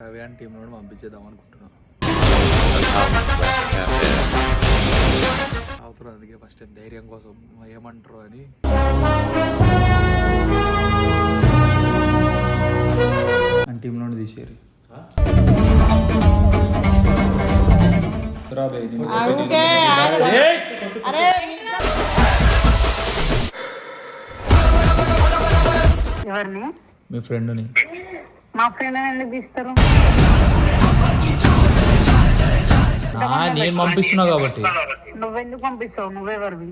రవి అని టీంలో పంపించేద్దాం అనుకుంటున్నాను అవుతున్నారు అందుకే ఫస్ట్ ధైర్యం కోసం ఏమంటారు అని. టీంలో తీసేరు మీ ఫ్రెండ్ని మా ఫ్రెండ్ ఎందుకు తీస్తారు నేను పంపిస్తున్నా కాబట్టి. నువ్వెందుకు పంపిస్తావు? నువ్వెవరివి?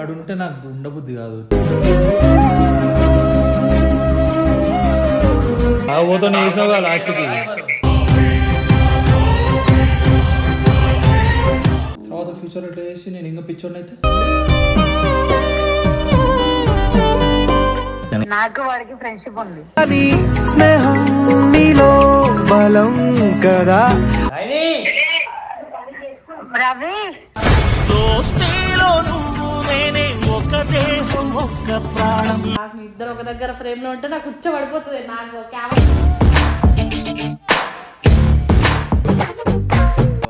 ఆడుంటే నాకు ఉండబుద్ధి కాదు. పోతా వేసినావు కదా లాస్ట్కి. తర్వాత ఫ్యూచర్ ఎట్లా చేసి నేను ఇంకా పిచ్చోడిని అయితే? నాకు వాడికి ఫ్రెండ్షిప్ ఉంది. స్నేహం నీలో బలం కదా. రవి! నాకు ఇద్దరు ఒక దగ్గర ఫ్రేమ్లో ఉంటే నాకు ఉచ్చ పడిపోతుంది. నాకు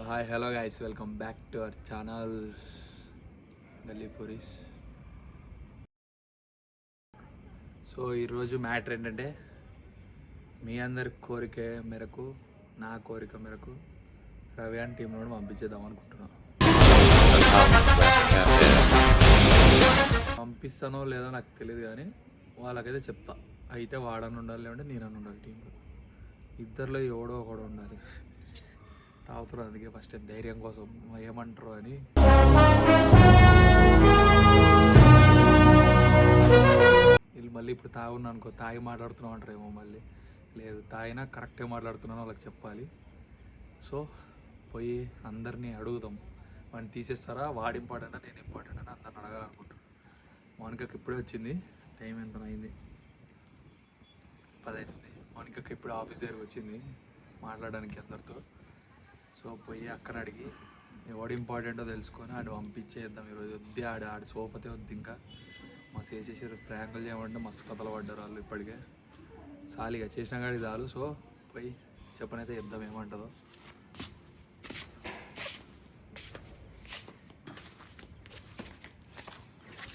hi hello guys welcome back to our channel Galli Puris so ఈరోజు మ్యాటర్ ఏంటంటే మీ అందరి కోరిక మేరకు నా కోరిక మేరకు రవి అని టీంలో పంపించేద్దాం అనుకుంటున్నాను పంపిస్తానో లేదో నాకు తెలియదు కానీ వాళ్ళకైతే చెప్తా. అయితే వాడని ఉండాలి లేదంటే నేనని ఉండాలి టీంలో ఇద్దరిలో ఎవడో ఒకడు ఉండాలి. తాగుతున్నారు అందుకే ఫస్ట్ ధైర్యం కోసం ఏమంటారు అని. తాగున్నా అనుకో తాగి మాట్లాడుతున్నాం అంటారేమో మళ్ళీ. లేదు తాగినా కరెక్ట్గా మాట్లాడుతున్నాను వాళ్ళకి చెప్పాలి. సో పోయి అందరినీ అడుగుదాం. వాడిని తీసేస్తారా? వాడు ఇంపార్టెంట్ నేను ఇంపార్టెంట్ అని అందరిని అడగాలనుకుంటున్నాను మౌనికకి ఇప్పుడే వచ్చింది. టైం ఎంత అయింది? పది అవుతుంది. మౌనికకి ఇప్పుడు ఆఫీస్ దగ్గరికి వచ్చింది. మాట్లాడడానికి అందరితో. సో పోయి అక్కడ అడిగి ఎవడు ఇంపార్టెంటో తెలుసుకొని ఆడు పంపించేద్దాం ఈరోజు. వద్ది ఆడు ఆడు సోపతే వద్దు ఇంకా. మస్తు వేసేసారు ప్రయాంకులు చేయమంటే మస్తు కథలు పడ్డారు వాళ్ళు ఇప్పటికే. సాలిగా చేసిన కాడి చాలు. సో పోయి చెప్పనైతే చెప్దాం ఏమంటుందో.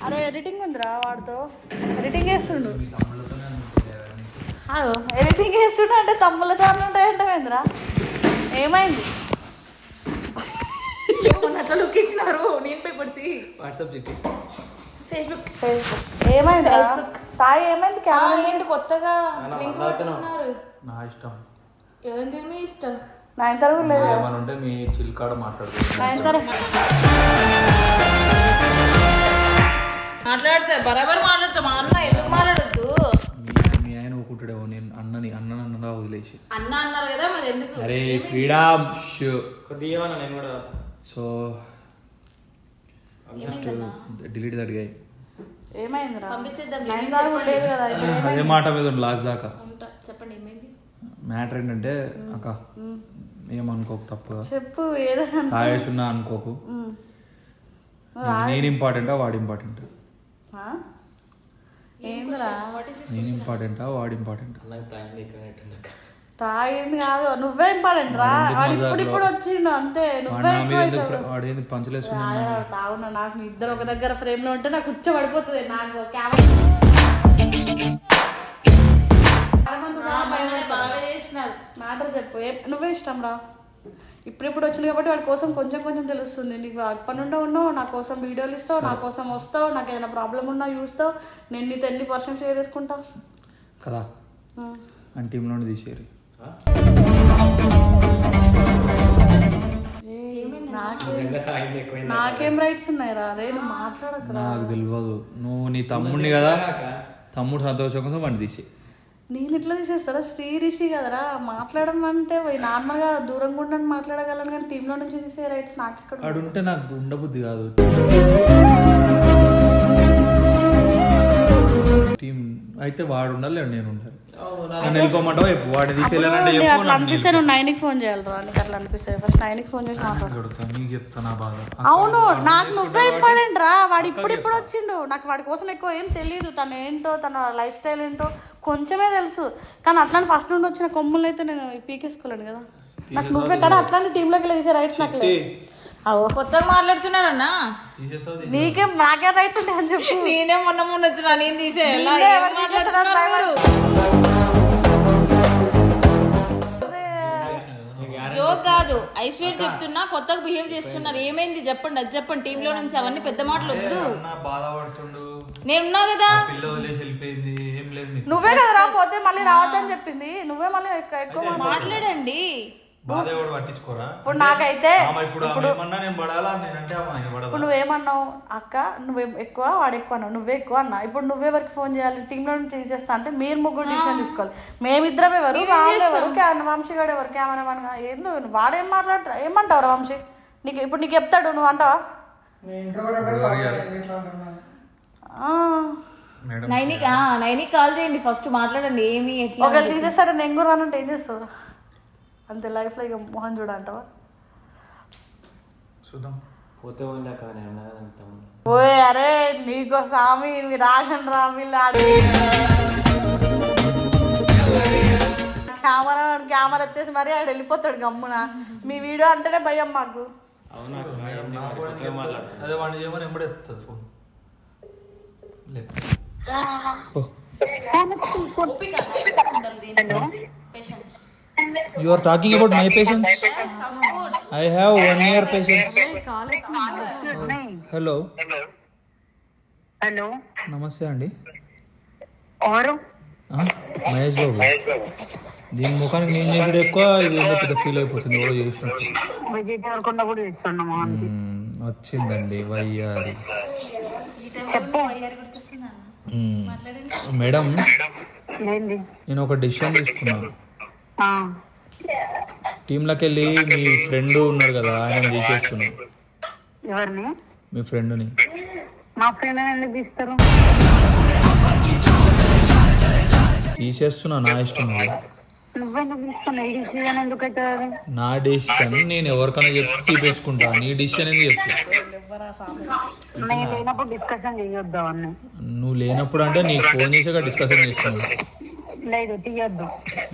అరే ఎడిటింగ్ ఉందిరా వాడితో? ఎడిటింగ్ చేస్తుండు. హలో ఎడిటింగ్ చేస్తుండు అంటే తమ్ముళ్ళతో ఉంటాయంటే ఏందిరా? ఏమైంది? ఏమన్నా అట్లా లుక్ ఇచ్చినారు నేను పోయి పడితే వాట్సాప్ చెట్టి ఫేస్బుక్ ఏమైంది? తాయి ఏమైంది? కెమెరా ఏంటి? కొత్తగా లింక్ పెట్టుకున్నారు నా ఇష్టం. ఏంది మీ ఇష్టం? నైన్ తరగతి లేదు. ఏమైనా ఉంటే మీ చిల్కాడ మాట్లాడుతుంది నైన్ తరగతి. మాట్లాడితే బరాబర్ మాట్లాడతా మా అన్న ఎందుకు మాట్లాడద్దు? మీ ఆయన ఊకుంటాడేమో నేను అన్నని అన్నని అన్నగా వదిలేసి. అన్న అన్నారు కదా మరి ఎందుకు? అరే ఫ్రీడమ్ సో డిలీట్ ఏమైందిరా? పంపించేద్దాం కదా ఇప్పుడు ఏమైంది? అదే మాట మీద లాస్ట్ దాకా. ఉంటా చెప్పండి ఏమైంది? మ్యాటర్ ఏంటంటే అక్క ఏమనుకోకు తప్పుగా. చెప్పు ఏదైనా తాగేసి ఉన్నా అనుకోకు. నేను ఇంపార్టెంటా వాడు ఇంపార్టెంట్ నేను ఇంపార్టెంటా వాడు ఇంపార్టెంట్ తాగింది కాదు. నువ్వే ఇంపార్టెంట్ రా వాడు ఇప్పుడు ఇప్పుడు వచ్చిండు అంతే. నువ్వే నా మీద ఎక్కువ ఎందుకు అవుతావు. ప్ర- వాడు ఏంది పంచలేస్తున్నా రాయరా, తాగున్నా నాకు మీ ఇద్దరు ఒక దగ్గర ఫ్రేమ్లో ఉంటే నాకు ఉచ్చ పడిపోతుంది నాకు మ్యాటర్ చెప్పు. ఏ నువ్వే ఇష్టం రా. ఇప్పుడు ఇప్పుడు వచ్చింది కాబట్టి వాడి కోసం కొంచెం కొంచెం తెలుస్తుంది. నీకు అప్పటి నుండి ఉన్నావు నా కోసం వీడియోలు ఇస్తావు నా కోసం వస్తావు నాకు ఏదైనా ప్రాబ్లం ఉన్నా చూస్తావు. నేను నీతో ఎన్ని పర్సెంట్ షేర్ చేసుకుంటా? కదా. అని టీంలో తీసేరి నాకేం నాకేం రైట్స్ ఉన్నాయి రా నువ్వు మాట్లాడకు నాకు తెలియదు నువ్వు నీ తమ్ముడిని కదా తమ్ముడు సంతోషం కోసం వాడిని తీసే నేను ఎట్లా తీసేస్తారా? శ్రీ రిషి కదరా. మాట్లాడడం అంటే నార్మల్గా దూరంగా ఉండని మాట్లాడగలను కానీ టీంలో నుంచి తీసే రైట్స్ నాకు ఇక్కడ ఆడుంటే నాకు ఉండబుద్ధి కాదు. టీం అయితే వాడు ఉండాలి నేను ఉండాలి. నన్ను వెళ్ళిపోమంటావా చెప్పు. వాడిని తీసుకెళ్ళానంటే నీకు చెప్పు అట్లా అనిపిస్తే నువ్వు నైన్కి ఫోన్ చేయాలిరా నీకు అట్లా అనిపిస్తే. ఫస్ట్ నైన్కి ఫోన్ చేసి మాట్లాడు. కొడుతా నీకు చెప్తా నా బాధ. అవును నాకు నువ్వే ఇంపార్టెంట్ రా. వాడు ఇప్పుడు ఇప్పుడు వచ్చిండు నాకు వాడి కోసం ఎక్కువ ఏం తెలియదు తను ఏంటో తన లైఫ్ స్టైల్ ఏంటో కొంచెమే తెలుసు. కానీ అట్లాంటి ఫస్ట్ నుండి వచ్చిన కొమ్ములు అయితే నేను పీకేసుకోలేను కదా. నాకు నువ్వే కదా అట్లాంటి టీంలోకి వెళ్ళి రైట్స్ నాకు అవో కొత్తగా మాట్లాడుతున్నారన్నా నీకేం నాకే రైట్స్ ఉంటాయి అని చెప్పు. నేనే మొన్న మొన్న వచ్చిన నేను మీరు? జోక్ కాదు. ఐశ్వర్య చెప్తున్నా కొత్తగా బిహేవ్ చేస్తున్నారు. ఏమైంది చెప్పండి అది చెప్పండి. టీమ్లో నుంచి అవన్నీ పెద్ద మాటలు వద్దు. నేనున్నా కదా. నువ్వే కదా రా పోతే మళ్ళీ రావద్దని చెప్పింది. నువ్వే మళ్ళీ ఎక్కువ ఎక్కువ మాట్లాడు. మాట్లాడండి. పట్టించుకోరా? ఇప్పుడు నాకైతే ఇప్పుడు ఆమె ఏమన్నా నేను పడాలా? నేనంటే ఆమె ఆయన పడదా? ఇప్పుడు నువ్వేమన్నావు అక్క నువ్వే ఎక్కువ వాడు ఎక్కువ అన్నావు. నువ్వే ఎక్కువ అన్నా. ఇప్పుడు నువ్వే ఎవరికి ఫోన్ చేయాలి? టీంలో నుంచి తీసేస్తా అంటే మీరు ముగ్గురు డిసిషన్ తీసుకోవాలి. మేమిద్దరం ఎవరు వంశీ గారు ఎవరు కెమెరామన్ ఏందో వాడేం మాట్లాడతా ఏమంటావు వంశీ? నీకు ఇప్పుడు నీకు చెప్తాడు నువ్వు అంటావా? ఆ. మేడం నైనికి ఆ, నైనికి కాల్ చేయండి ఫస్ట్ మాట్లాడండి ఏమి ఒకవేళ తీసేస్తాడు నేను కూడా రానంటే ఏం చేస్తావు అంతే లైఫ్లో ఇక మోహన్ చూడ అంటావా చూద్దాం. పోతే పోయినా కానీ ఓయ్ అరే నీకో స్వామి మీరు రాగండి రా వీళ్ళు ఆడి కెమెరా కెమెరా ఎత్తేసి మరీ ఆడు వెళ్ళిపోతాడు గమ్మున. మీ వీడియో అంటేనే భయం మాకు. అవునా అదే వాడిని చేయమని ఎంబడే ఎత్తుంది ఫోన్? లే. You are talking about my patients? I have one year patients. Hello hello నమస్తే అండి ఎవరు ఆ, మహేష్ బాబు దీని ముఖానికి నేను చేసుడు ఎక్కువ ఇది ఏదో పెద్ద ఫీల్ అయిపోతుంది? ఎవరో చేసినట్టు విజయ్ దేవరకొండ కూడా మ్మ్, వచ్చిందండి వయ్యారి. చెప్పు. మ్మ్. మేడం ఏంది నేను ఒక డిసిషన్ తీసుకున్నా. ఆ, టీంలోకి వెళ్ళి మీ ఫ్రెండ్ ఉన్నారు కదా ఆయన తీసేస్తున్నా ఎవరిని? మీ ఫ్రెండ్ని. మా ఫ్రెండ్ ఎందుకు తీస్తారు? తీసేస్తున్నా నా ఇష్టం నువ్వెందుకు తీస్తున్నావు? డిసిజన్ ఎందుకు అవుతుంది నా డిసిషన్ నేను ఎవరికైనా చెప్పి తీపించుకుంటా నీ డిసిషన్ ఏంది చెప్పు. నేను లేనప్పుడు డిస్కషన్ చేయొద్దు నువ్వు లేనప్పుడు అంటే నీకు ఫోన్ చేసాక డిస్కషన్ చేస్తున్నావు లేదు తీయొద్దు.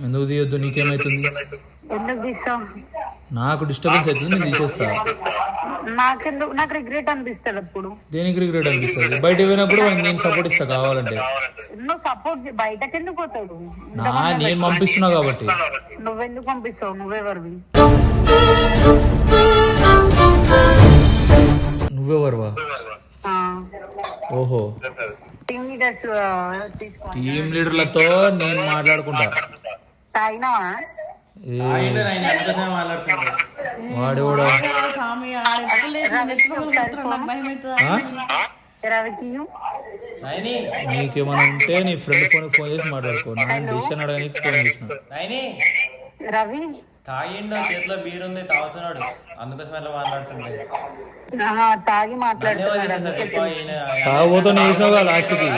ఎందుకు తీయొద్దు? నీకేమైతుంది? ఎందుకు తీస్తావు? నాకు డిస్టర్బెన్స్ అవుతుంది నేను తీసేస్తా. నాకెందుకు? నాకు రిగ్రెట్ అనిపిస్తుంది అప్పుడు. దేనికి రిగ్రెట్ అనిపిస్తుంది? బయట పోయినప్పుడు వాడికి నేను సపోర్ట్ ఇస్తా కావాలంటే. నువ్వు సపోర్ట్ బయటకి ఎందుకు పోతాడు? నా నేను పంపిస్తున్నా కాబట్టి. నువ్వెందుకు పంపిస్తావు? నువ్వెవరివి? నువ్వెవరువా? ఓహో. టీమ్ లీడర్స్ తీసుకో టీం లీడర్లతో నేను మాట్లాడుకుంటా. వాడు కూడా. స్వామి లేచి భయం అవుతుంది నీకేమైనా ఉంటే నీ ఫ్రెండ్ ఫోన్ ఫోన్ చేసి మాట్లాడుకో. నా డిసిషన్ అడగడానికి ఫోన్ చేసిన. నాయని రవి? తాగిండు చేతిలో బీర్ ఉంది తాగుతున్నాడు. అందుకోసం అట్లా మాట్లాడుతున్నాడు ఆహా, తాగి మాట్లాడుతున్నాడు. లాస్ట్కి.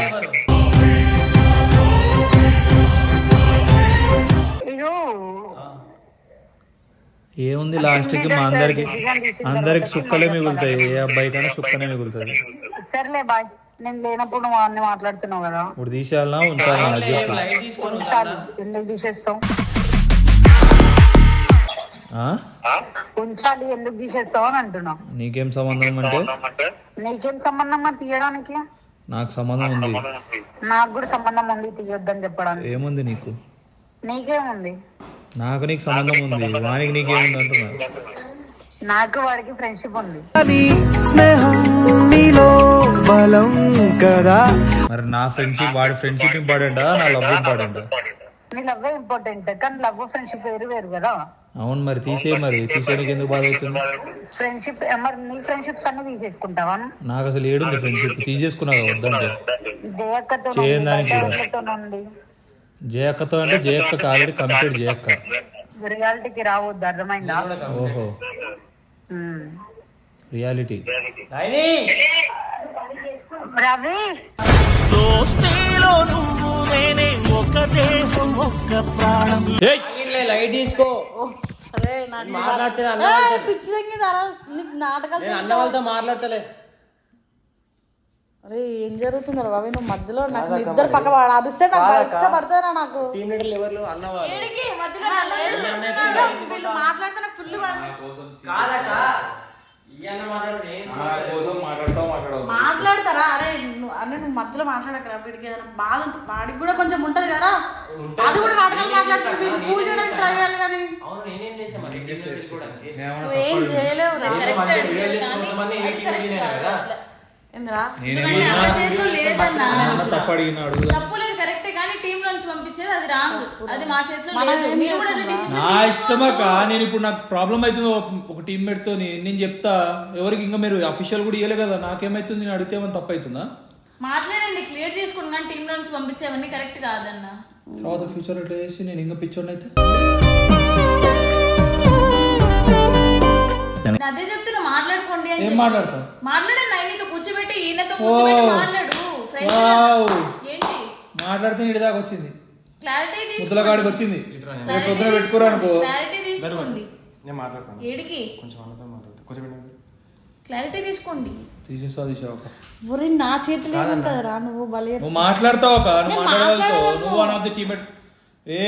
ఇగో ఏముంది లాస్ట్కి మా అందరికి? అందరికి సుక్కలే మిగులుతాయి. ఏ అబ్బాయి కన్నా సుక్కనే మిగులుతుంది. సర్లే బాయ్. నేను లేనప్పుడు నువ్వు అన్ని మాట్లాడుతున్నావు కదా. ఇప్పుడు తీసేయాలనా? ఉంచాలనా? అది చెప్పు. తీసుకొని చాలు ఎందుకు తీసేస్తావు? ఆ? ఉంచాలి ఎందుకు తీసేస్తావు అని అంటున్నా నీకేం సంబంధం అంటే? నీకేం సంబంధం మరి తీయడానికి? నాకు సంబంధం ఉంది. నాకు కూడా సంబంధం ఉంది తీయొద్దని చెప్పడానికి. ఏముంది నీకు? నీకేముంది? నాకు నీకు సంబంధం ఉంది. వానికి నీకేముంది అంటున్నా. నాకు వాడికి ఫ్రెండ్షిప్ ఉంది. స్నేహం నీలో బలం కదా. మరి నా ఫ్రెండ్షిప్ వాడి ఫ్రెండ్షిప్ ఇంపార్టెంటా? నా లవ్ ఇంపార్టెంటా? నీ లవ్ ఇంపార్టెంట్ కానీ లవ్ ఫ్రెండ్షిప్ వేరు వేరు కదా. అవును మరి తీసే మరి తీసేయడానికి ఎందుకు బాధ అవుతుంది? ఫ్రెండ్షిప్ మరి నీ ఫ్రెండ్షిప్స్ అన్ని తీసేసుకుంటావా? నాకు అసలు ఏడుంది ఫ్రెండ్షిప్ తీసేసుకున్నా వద్దంటే? జయక్కతో నుండి జయక్కతో అంటే జయక్కకి ఆల్రెడీ కంప్లీట్ జయక్క. రియాలిటీకి రావద్దు అర్థమైందా? ఓహో. రియాలిటీ. నైని! రవి! ఆగిలే, లైట్ తీసుకో. అరే నాకు మాట్లాడితే అన్న ఏయ్, వాళ్ళతో- పిచ్చి తగ్గిందారా నీకు నాటకాలు నేను అన్న? వాళ్ళతో మాట్లాడతలే. అరే ఏం జరుగుతుంది రవి నువ్వు మధ్యలో నాకు ఇద్దరు పక్క వాడు అరిస్తే నాకు బయట పడతారా నాకు? టీమ్ లీడర్లు ఎవరు? అన్న వాళ్ళు మాట్లాడితే నాకు ఫుల్ కాదక్క. ఈ అన్న మాట్లాడు నేను కోసం మాట్లాడతావు మాట్లాడవు మాట్లాడతారా అరే నువ్వు అరే నువ్వు మధ్యలో మాట్లాడకరా వీడికి ఏదైనా బాధ ఉంటుంది. వాడికి కూడా కొంచెం ఉంటది కదా. అది కూడా నాటకాలు మాట్లాడుతుంది పూజ చేయడానికి ట్రై చేయాలి కానీ. నువ్వు చేయలేవు తప్పు అడిగినాడు? తప్పు లేదు కరెక్టే టీం నుంచి పంపించేది అది రాంగ్. అది మా చేతిలో లేదు. మీరు కూడా నా నేను ఇప్పుడు నాకు ప్రాబ్లం అవుతుంది. ఒక- ఒక టీమ్మేట్తో నేను చెప్తా. ఎవరికి ఇంకా మీరు అఫీషియల్ కూడా ఇవ్వలే కదా? నాకేమైతుంది? నేను అడిగితే ఏమైనా తప్పు అవుతుందా? మాట్లాడండి క్లియర్ చేసుకోండి కానీ టీం నుంచి పంపించేవన్నీ కరెక్ట్ కాదన్న. తర్వాత ఫ్యూచర్ ఎట్లా చేసి నేను ఇంకా పిచ్చోడిని అయితే. నేను అదే చెప్తున్నా మాట్లాడుకోండి అని ఏం చెప్పి. మాట్లాడతావు? మాట్లాడండి ఆయనతో కూర్చోబెట్టి ఈయనతో కూర్చోబెట్టి ఓ. మాట్లాడు వావ్. ఏంటి? మాట్లాడితే నీటి దాకా వచ్చింది. క్లారిటీ ముద్దల కాడికి వచ్చింది. రేపు పొద్దున పెట్టుకోరా అనుకో. క్లారిటీ తీసుకోండి. నేను మాట్లాడతాను. ఏడికి? కొంచెం అన్నతో మాట్లాడతా కొంచెం వినండి. క్లారిటీ తీసుకోండి. తీసేసా తీసావు ఒక. ఒరే నా చేతిలో ఏముంటదిరా? నువ్వు బలి నువ్వు మాట్లాడతావు ఒక నువ్వు నేను మాట్లాడగలుగుతావు. నువ్వు. వన్ ఆఫ్ ది టీమ్మేట్ ఏ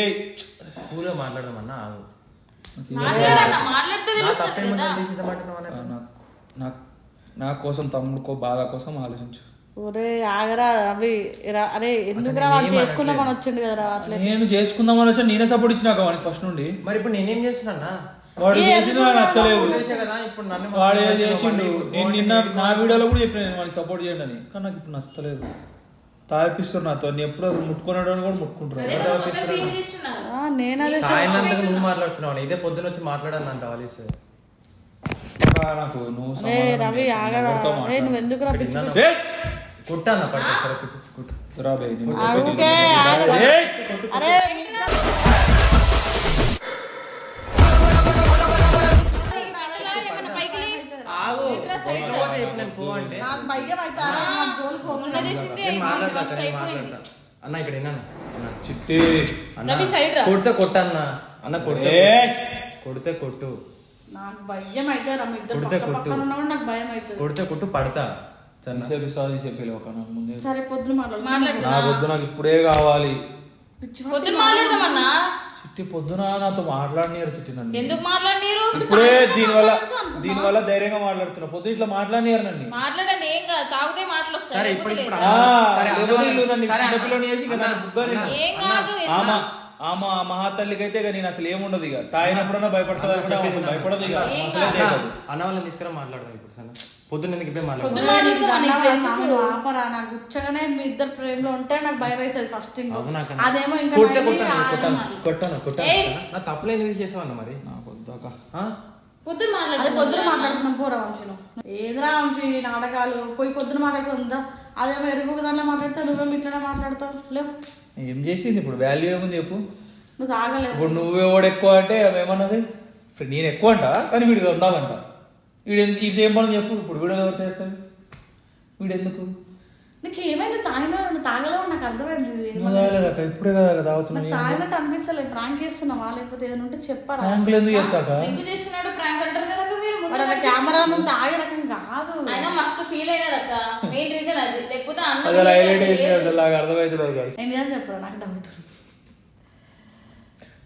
కూల్గా మాట్లాడదామన్నా ఆగు. నా కోసం తమ్ముడుకో బాధ కోసం ఆలోచించు. ఒరే ఆగరా అవి రా- అరే ఎందుకురా వాడు చేసుకుందామని వచ్చిండు కదరా అట్లా నేను చేసుకుందామని వచ్చా నేనే సపోర్ట్ ఇచ్చినాక వానికి ఫస్ట్ నుండి. మరి ఇప్పుడు నేనేం చేస్తున్నా వాడు చేసింది నాకు నచ్చలేదు. చేసే కదా? ఇప్పుడు నన్ను వాడు చేసిండు? నేను నిన్న నా వీడియోలో కూడా చెప్పిన నేను సపోర్ట్ చేయండి అని. కానీ నాకు ఇప్పుడు నచ్చలేదు. తాగిపిస్తున్నా నాతో. నేను ఎప్పుడు అసలు ముట్టుకున్నాడు అని కూడా అదే తాగినందుకు నువ్వు మాట్లాడుతున్నావు ఇదే పొద్దున వచ్చి మాట్లాడాను అంత ఆలిస్ నాకు నువ్వు! కుట్టాను పట్టు సరే కుట్టు కుట్టు. పో అంటే నాకు భయం అవుతారా నాకు జోలికి పోకు. మొన్న చేసింది నేను మాట్లాడతా ఫస్ట్ నేను అయిపోయింది. మాట్లాడతా. అన్న ఇక్కడ విన్నాను అన్న చిట్టి. అన్న రవి సైడ్ రా. కొడితే కొట్టన్న అన్న. కొడితే ఏయ్! కొడితే కొట్టు. నాకు భయం మీ ఇద్దరు కొడితే పక్క కొట్టు. పక్కన నాకు భయం అవుతుంది కొడితే కొట్టు పడతా. సన్న చెప్పి ఒక నాకు ముందే. సరే పొద్దున మాట్లాడు నాకు వద్దు నాకు ఇప్పుడే కావాలి. పిచ్చి పొద్దున మాట్లాడదామన్నా పొద్దున నాతో మాట్లాడినారు చిట్టి నన్ను. ఎందుకు మాట్లాడినీరు? ఇప్పుడే దీనివల్ల దీనివల్ల ధైర్యంగా మాట్లాడుతున్నా. పొద్దు ఇట్లా మాట్లాడినారు నన్ను. మాట్లాడండి ఏం కాదు తాగితే మాటలు వస్తాయి సరే ఇప్పుడు ఇప్పుడు సరే, నన్ను చిన్నపిల్లని చేసి. ఏం కాదు ఆమా. ఆమా ఆ మహాతల్లికి అయితే ఇక నేను అసలు ఏముండదు ఇక. తాగినప్పుడన్నా భయపడుతుంది అసలు భయపడదు ఇక. అసలే. తెలియదు అన్న వాళ్ళని తీసుకురా మాట్లాడదాం ఇప్పుడు సన్న పొద్దున్న ఎందుకు ఇప్పుడే మాట్లాడదాం? ఇప్పుడు ఆపరా. నాకు గుచ్చగానే మీ ఇద్దరు ప్రేమ్లో ఉంటే నాకు భయం వేసేది ఫస్ట్ అవునా? అదేమో ఇంకా కొట్టాను కొట్టాను. కొట్టాను కొట్టాను. ఏయ్. నా తప్పులు ఎందుకు చేసావు అన్న మరి? నాకు వద్దాక ఆ? పొద్దున అరే మాట్లాడదాం పొద్దున మాట్లాడుతున్నాం. పోరా వంశీ నువ్వు. ఏదిరా వంశీ నాటకాలు? పోయి పొద్దున మాట్లాడుతుందా అదేమో ఎరుపు దాంట్లో మాట్లాడితే నువ్వేమో ఇట్లనే మాట్లాడతావు? లేవు. ఏం చేసింది ఇప్పుడు? వాల్యూ ఏముంది చెప్పు. నువ్వు తాగలేవు ఇప్పుడు నువ్వే ఓడు ఎక్కువ అంటే ఆమె ఏమన్నది? నేను ఎక్కువ అంట? కానీ వీడికి ఉండాలంట వీడు ఇది ఏం పని చెప్పు? ఇప్పుడు వీడియో ఎవరు చేస్తుంది వీడు ఎందుకు నీకు ఏమైనా తాగినా తాగలేవు నాకు అర్థమైంది. ఇప్పుడే కదా తాగుతున్నా నాకు తాగినట్టు అనిపిస్తలేదు ప్రాంక్ చేస్తున్నావా? లేకపోతే ఏదైనా ఉంటే చెప్పరా? ర్యాంకులు ఎందుకు చేస్తాక ఎందుకు చేస్తున్నాడు? ప్రాంక్ అంటారు కదా మీరు ముందు కెమెరా ముందు తాగే రకం కాదు. ఆయన మస్తు ఫీల్ అయినాడు అక్క. మెయిన్ రీజన్ అది. లేకపోతే అన్న అసలు feel హైలైట్ అయ్యేది అయింది లేదు. అసలు నాకు అర్థమవుతుంది కాదు నేను ఏం చెప్పరా? నాకు డౌట్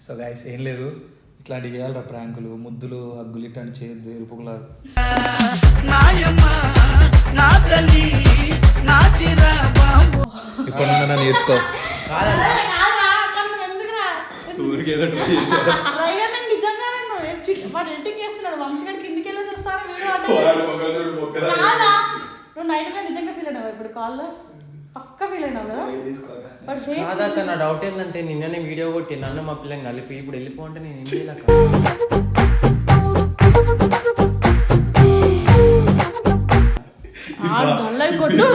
సో గాయస్ ఏం లేదు. ఇట్లాంటివి చేయాలరా ప్రాంకులు ముద్దులు హగ్గులు ఇట్లాంటి చేయొద్దు ఎరుపుకులాగా ఇప్పుడు నన్ను నేర్చుకో నిజంగానే వాడు ఎడిటింగ్ చేస్తున్నాడు వంశీ కిందికి వెళ్ళి చూస్తాను వీడియో నువ్వు నైట్ నిజంగా ఫీల్ అయినావు ఇప్పుడు కాల్లో పక్క ఫీల్ అయినావు కదా నా డౌట్ ఏంటంటే నిన్ననే వీడియో కొట్టి నన్ను మా పిల్లని కలిపి ఇప్పుడు వెళ్ళిపో అంటే నేను ఏం ఆడు కొట్టు?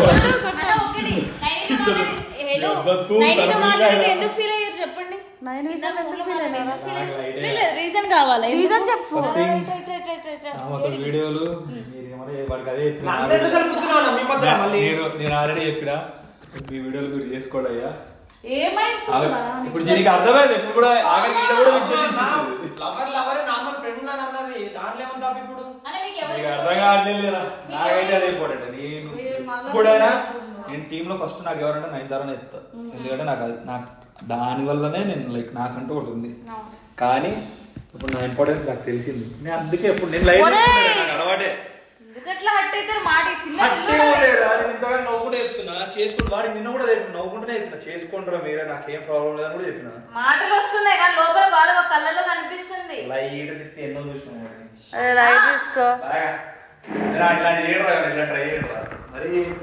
రీజన్ కావాలి? రీజన్ చెప్పు. ఆమెతో వీడియోలు మీరు ఏమన్నా వాడికి అదే చెప్పిన? నన్ను ఎందుకు కలుపుతున్నావు అన్న? మీ మధ్యలో మళ్ళీ. నేను ఆల్రెడీ చెప్పిన. మీ వీడియోలు మీరు చేసుకోండి అయ్యా. ఏమైంది? ఆమె- ఇప్పుడు దీనికి అర్థమైంది. ఇప్పుడు కూడా ఆఖరికి కూడా విద్య తీసుకుంటుంది. లవర్ లవర్ నార్మల్ ఫ్రెండ్ ఉన్నాను అన్నది. దాంట్లో ఏమన్నా తప్పు ఇప్పుడు? అని మీకు ఎవరు నీకు అర్థం కావట్లేదు లేదా నాకైతే అదే ఇంపార్టెంట్ నేను ఇప్పుడైనా నేను టీంలో ఫస్ట్ నాకు ఎవరంటే నైన్ తారని ఎత్తా ఎందుకంటే నాకు అది నాకు దాని వల్లనే నేను లైక్ నాకంటూ ఒకటి ఉంది. కానీ ఇప్పుడు నా ఇంపార్టెన్స్ నాకు తెలిసింది. నేను అందుకే ఇప్పుడు నేను నాకు అలవాటే. ఇంతగా నవ్వుకుంటే చెప్తున్నా. చేసుకుంటూ వాడికి నిన్న కూడా చెప్పిన నవ్వుకుంటూనే చెప్పిన. చేసుకుంటారా మీరే నాకేం ప్రాబ్లం లేదని కూడా చెప్పిన. మాటలు వస్తున్నాయి కానీ లోపల బాధ కళ్ళలో కనిపిస్తుంది. లైట్ చెప్తే ఎన్నో చూసినాం తీసుకో. అట్లాంటి చేయడం ఇట్లా ట్రై చేయడం మరి